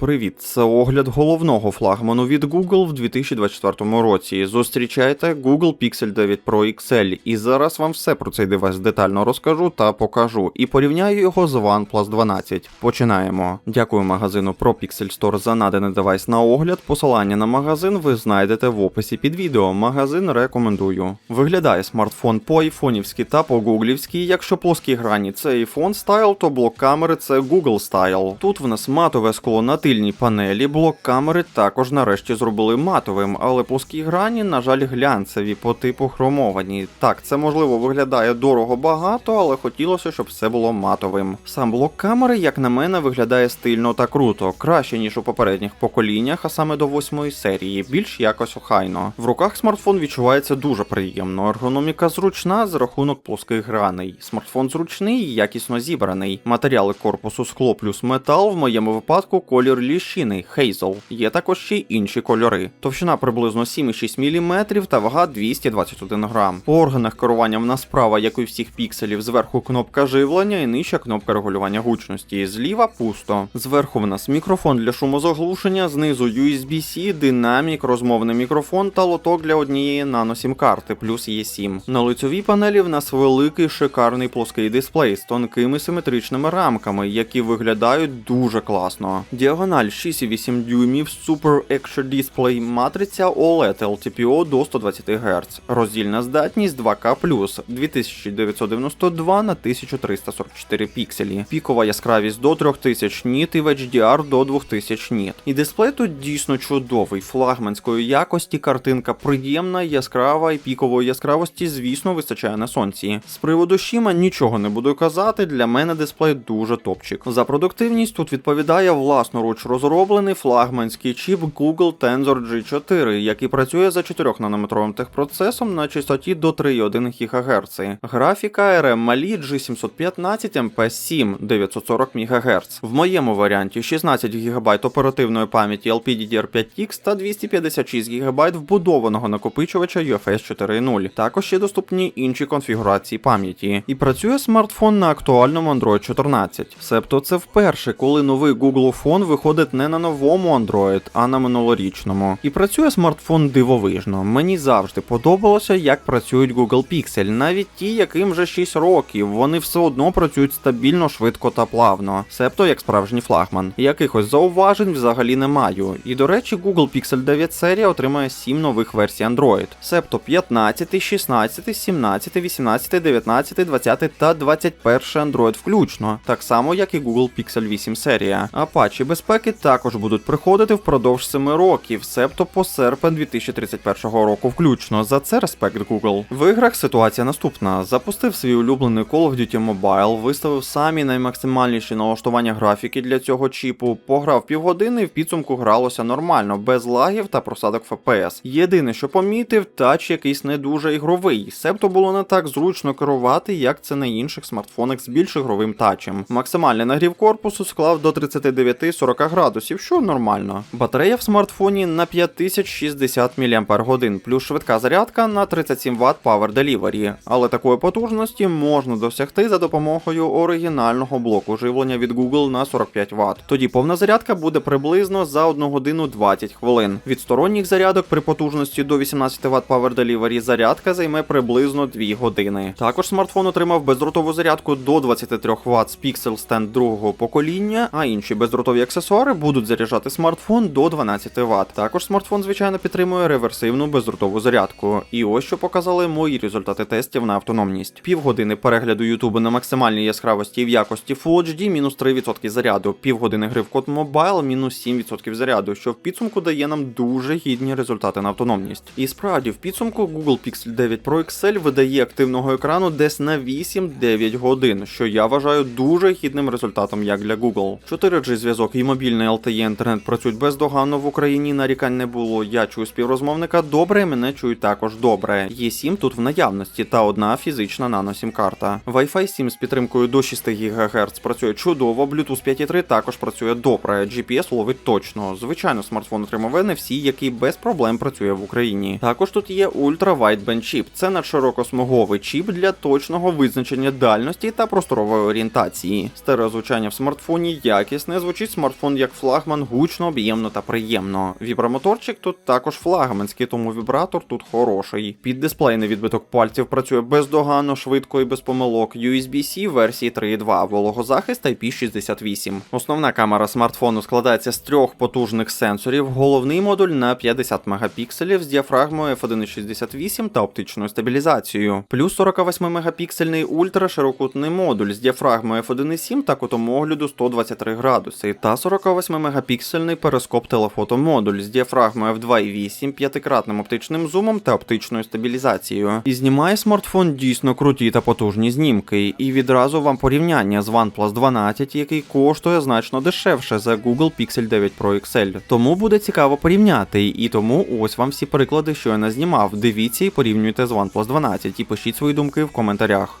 Привіт, це огляд головного флагману від Google в 2024 році. Зустрічайте Google Pixel 9 Pro XL, і зараз вам все про цей девайс детально розкажу та покажу. І порівняю його з OnePlus 12. Починаємо. Дякую магазину ProPixel Store за наданий девайс на огляд. Посилання на магазин ви знайдете в описі під відео. Магазин рекомендую. Виглядає смартфон по айфонівськи та по гуглівськи. Якщо плоскі грані це iPhone Style, то блок камери це Google Style. Тут в нас матове скло на тильній панелі, блок камери також нарешті зробили матовим, але плоскі грані, на жаль, глянцеві по типу хромовані. Так, це можливо виглядає дорого багато, але хотілося, щоб все було матовим. Сам блок камери, як на мене, виглядає стильно та круто, краще ніж у попередніх поколіннях, а саме до восьмої серії, більш якось охайно. В руках смартфон відчувається дуже приємно. Ергономіка зручна за рахунок плоских граней. Смартфон зручний і якісно зібраний. Матеріали корпусу скло плюс метал в моєму випадку колір ліщини Hazel. Є також ще й інші кольори. Товщина приблизно 7,6 мм та вага 221 грам. По органах керування в нас справа, як і всіх пікселів, зверху кнопка живлення і нижча кнопка регулювання гучності. Зліва пусто. Зверху в нас мікрофон для шумозаглушення, знизу USB-C, динамік, розмовний мікрофон та лоток для однієї нано-сім карти, плюс є 7. На лицьовій панелі в нас великий шикарний плоский дисплей з тонкими симетричними рамками, які виглядають дуже класно. Діагональ 6,8 дюймів Super Extra Display матриця OLED LTPO до 120 Гц. Роздільна здатність 2К+, 2992 на 1344 пікселі. Пікова яскравість до 3000 ніт і в HDR до 2000 ніт. І дисплей тут дійсно чудовий, флагманської якості, картинка приємна, яскрава і пікової яскравості, звісно, вистачає на сонці. З приводу Шіма нічого не буду казати, для мене дисплей дуже топчик. За продуктивність тут відповідає власноруч розроблений флагманський чіп Google Tensor G4, який працює за 4 нанометровим техпроцесом на частоті до 3,1 ГГц. Графіка RM Mali G715 MP7 940 МГц. В моєму варіанті 16 ГБ оперативної пам'яті LPDDR5X та 256 ГБ вбудованого накопичувача UFS 4.0. Також є доступні інші конфігурації пам'яті. І працює смартфон на актуальному Android 14. Себто це вперше, коли новий Google Phone виходить не на новому Android, а на минулорічному. І працює смартфон дивовижно. Мені завжди подобалося, як працюють Google Pixel, навіть ті, яким вже 6 років, вони все одно працюють стабільно, швидко та плавно, себто як справжній флагман. Якихось зауважень взагалі не маю. І до речі, Google Pixel 9 серія отримає 7 нових версій Android, себто 15, 16, 17, 18, 19, 20 та 21 Android включно, так само як і Google Pixel 8 серія. А патчі безпеки також будуть приходити впродовж 7 років, себто по серпень 2031 року включно. За це респект Google. В іграх ситуація наступна: запустив свій улюблений Call of Duty Mobile, виставив самі наймаксимальніші налаштування графіки для цього чіпу, пограв півгодини і в підсумку гралося нормально, без лагів та просадок FPS. Єдине, що помітив, тач якийсь не дуже ігровий, себто було не так зручно керувати, як це на інших смартфонах з більш ігровим тачем. Максимальний нагрів корпусу склав до 39-40 градусів, що нормально. Батарея в смартфоні на 5060 мАч, плюс швидка зарядка на 37 Вт Power Delivery. Але такої потужності можна досягти за допомогою оригінального блоку живлення від Google на 45 Вт. Тоді повна зарядка буде приблизно за 1 годину 20 хвилин. Від сторонніх зарядок при потужності до 18 Вт Power Delivery зарядка займе приблизно 2 години. Також смартфон отримав бездротову зарядку до 23 Вт з Pixel Stand другого покоління, а інші бездротові аксесуари будуть заряджати смартфон до 12 Вт. Також смартфон, звичайно, підтримує реверсивну бездротову зарядку. І ось що показали мої результати тестів на автономність. Півгодини перегляду Ютубу на максимальній яскравості і в якості Full HD мінус 3% заряду, півгодини гри в код Mobile мінус 7% заряду, що в підсумку дає нам дуже гідні результати на автономність. І справді, в підсумку Google Pixel 9 Pro XL видає активного екрану десь на 8-9 годин, що я вважаю дуже гідним результатом як для Google. 4G зв'язок і мобільний LTE інтернет працюють бездоганно в Україні. Нарікань не було. Я чую співрозмовника добре, мене чують також добре. Є 7 тут в наявності та одна фізична наносім карта. Wi-Fi 7 з підтримкою до 6 ГГц працює чудово. Bluetooth 5.3 також працює добре. GPS ловить точно. Звичайно, смартфон отримав NFC, який без проблем працює в Україні. Також тут є Ultra Wideband чіп. Це надширокосмуговий чіп для точного визначення дальності та просторової орієнтації. Стереозвучання в смартфоні якісне, звучить смартфон он як флагман гучно, об'ємно та приємно. Вібрамоторчик тут також флагманський, тому вібратор тут хороший. Під дисплейний відбиток пальців працює бездоганно, швидко і без помилок. USB-C версії 3.2, вологозахист ip 68. Основна камера смартфону складається з трьох потужних сенсорів. Головний модуль на 50 мегапікселів з діафрагмою f1.68 та оптичною стабілізацією. Плюс 48-мегапіксельний ультраширокутний модуль з діафрагмою f1.7 та кутом огляду 123 градуси та 40 48-мегапіксельний перископ телефотомодуль з діафрагмою f2.8, п'ятикратним оптичним зумом та оптичною стабілізацією. І знімає смартфон дійсно круті та потужні знімки. І відразу вам порівняння з OnePlus 12, який коштує значно дешевше за Google Pixel 9 Pro XL. Тому буде цікаво порівняти, і тому ось вам всі приклади, що я не знімав. Дивіться і порівнюйте з OnePlus 12 і пишіть свої думки в коментарях.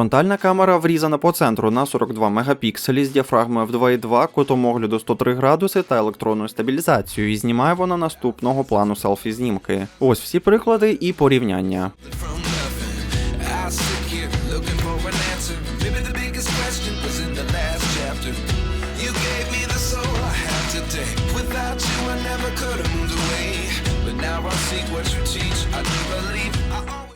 Фронтальна камера врізана по центру на 42 мегапікселі з діафрагмою f2.2, кутом огляду 103 градуси та електронною стабілізацією, і знімає вона наступного плану селфі знімки. Ось всі приклади і порівняння. Without you, I never could have moved away. But now I seek what you teach.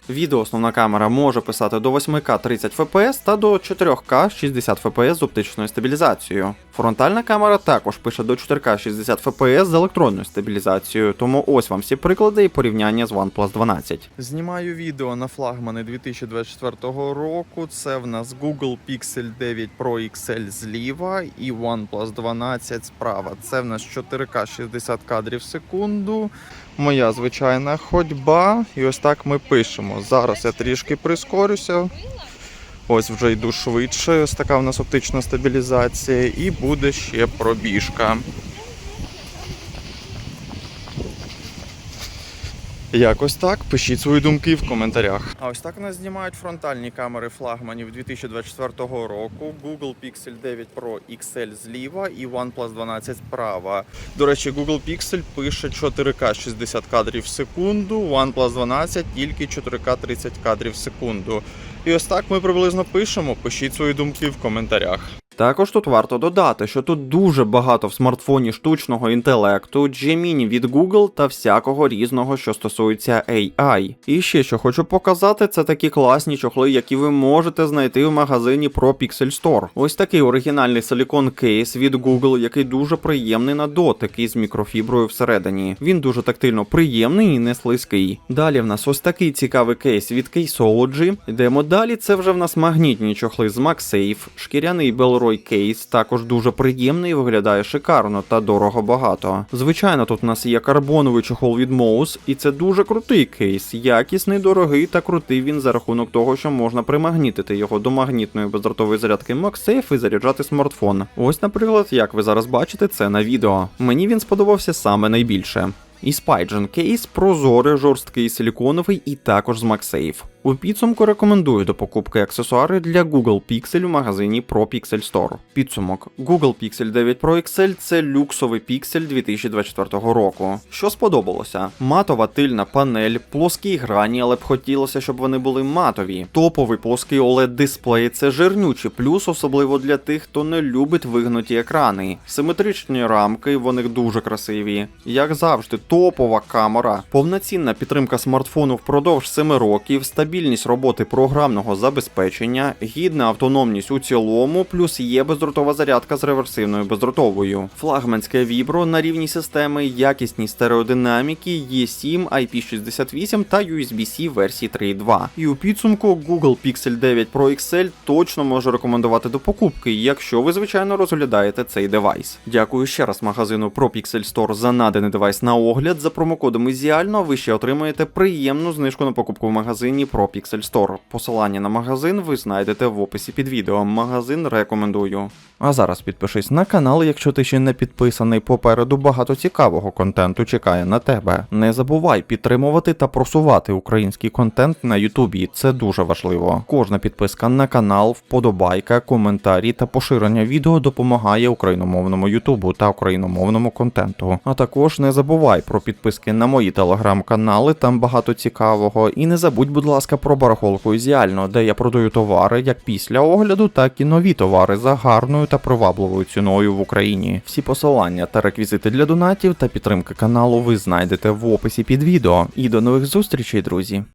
Відео основна камера може писати до 8К 30 fps та до 4К 60 fps з оптичною стабілізацією. Фронтальна камера також пише до 4К 60 fps з електронною стабілізацією, тому ось вам всі приклади і порівняння з OnePlus 12. Знімаю відео на флагмани 2024 року. Це в нас Google Pixel 9 Pro XL зліва і OnePlus 12 справа. Це в нас 4К 60 кадрів в секунду. Моя звичайна ходьба. І ось так ми пишемо. Зараз я трішки прискорюся. Ось вже йду швидше. Ось така у нас оптична стабілізація, і буде ще пробіжка. Якось так. Пишіть свої думки в коментарях. А ось так нас знімають фронтальні камери флагманів 2024 року. Google Pixel 9 Pro XL зліва і OnePlus 12 справа. До речі, Google Pixel пише 4К 60 кадрів в секунду, OnePlus 12 тільки 4К 30 кадрів в секунду. І ось так ми приблизно пишемо. Пишіть свої думки в коментарях. Також тут варто додати, що тут дуже багато в смартфоні штучного інтелекту, Gemini від Google та всякого різного, що стосується AI. І ще що хочу показати, це такі класні чохли, які ви можете знайти в магазині Pro Pixel Store. Ось такий оригінальний силікон кейс від Google, який дуже приємний на дотик із мікрофіброю всередині. Він дуже тактильно приємний і не слизький. Далі в нас ось такий цікавий кейс від Caseology. Йдемо далі. Це вже в нас магнітні чохли з MagSafe, шкіряний Bellroy кейс, також дуже приємний, і виглядає шикарно та дорого багато. Звичайно, тут у нас є карбоновий чохол від Mouse, і це дуже крутий кейс, якісний, дорогий та крутий він за рахунок того, що можна примагнітити його до магнітної бездротової зарядки MagSafe і заряджати смартфон. Ось, наприклад, як ви зараз бачите це на відео. Мені він сподобався саме найбільше. І Spygen кейс прозорий, жорсткий, силіконовий і також з MagSafe. У підсумку рекомендую до покупки аксесуари для Google Pixel в магазині Pro Pixel Store. Підсумок: Google Pixel 9 Pro XL це люксовий піксель 2024 року. Що сподобалося? Матова тильна панель, плоскі грані, але б хотілося, щоб вони були матові. Топовий плоский oled дисплей це жирнючий плюс, особливо для тих, хто не любить вигнуті екрани. Симетричні рамки, вони дуже красиві. Як завжди, топова камера, повноцінна підтримка смартфону впродовж 7 років, стабільність стабільність роботи програмного забезпечення, гідна автономність у цілому, плюс є бездротова зарядка з реверсивною бездротовою. Флагманське вібро на рівні системи, якісні стереодинаміки, E7, IP68 та USB-C версії 3.2. І у підсумку Google Pixel 9 Pro XL точно можу рекомендувати до покупки, якщо ви звичайно розглядаєте цей девайс. Дякую ще раз магазину ProPixel Store за наданий девайс на огляд. За промокодом Ізіально ви ще отримаєте приємну знижку на покупку в магазині ProPixel Store. Посилання на магазин ви знайдете в описі під відео. Магазин рекомендую. А зараз підпишись на канал, якщо ти ще не підписаний. Попереду багато цікавого контенту чекає на тебе. Не забувай підтримувати та просувати український контент на Ютубі. Це дуже важливо. Кожна підписка на канал, вподобайка, коментарі та поширення відео допомагає україномовному Ютубу та україномовному контенту. А також не забувай про підписки на мої телеграм-канали, там багато цікавого. І не забудь, будь ласка, про барахолку Ізіально, де я продаю товари як після огляду, так і нові товари за гарною та привабливою ціною в Україні. Всі посилання та реквізити для донатів та підтримки каналу ви знайдете в описі під відео. І до нових зустрічей, друзі!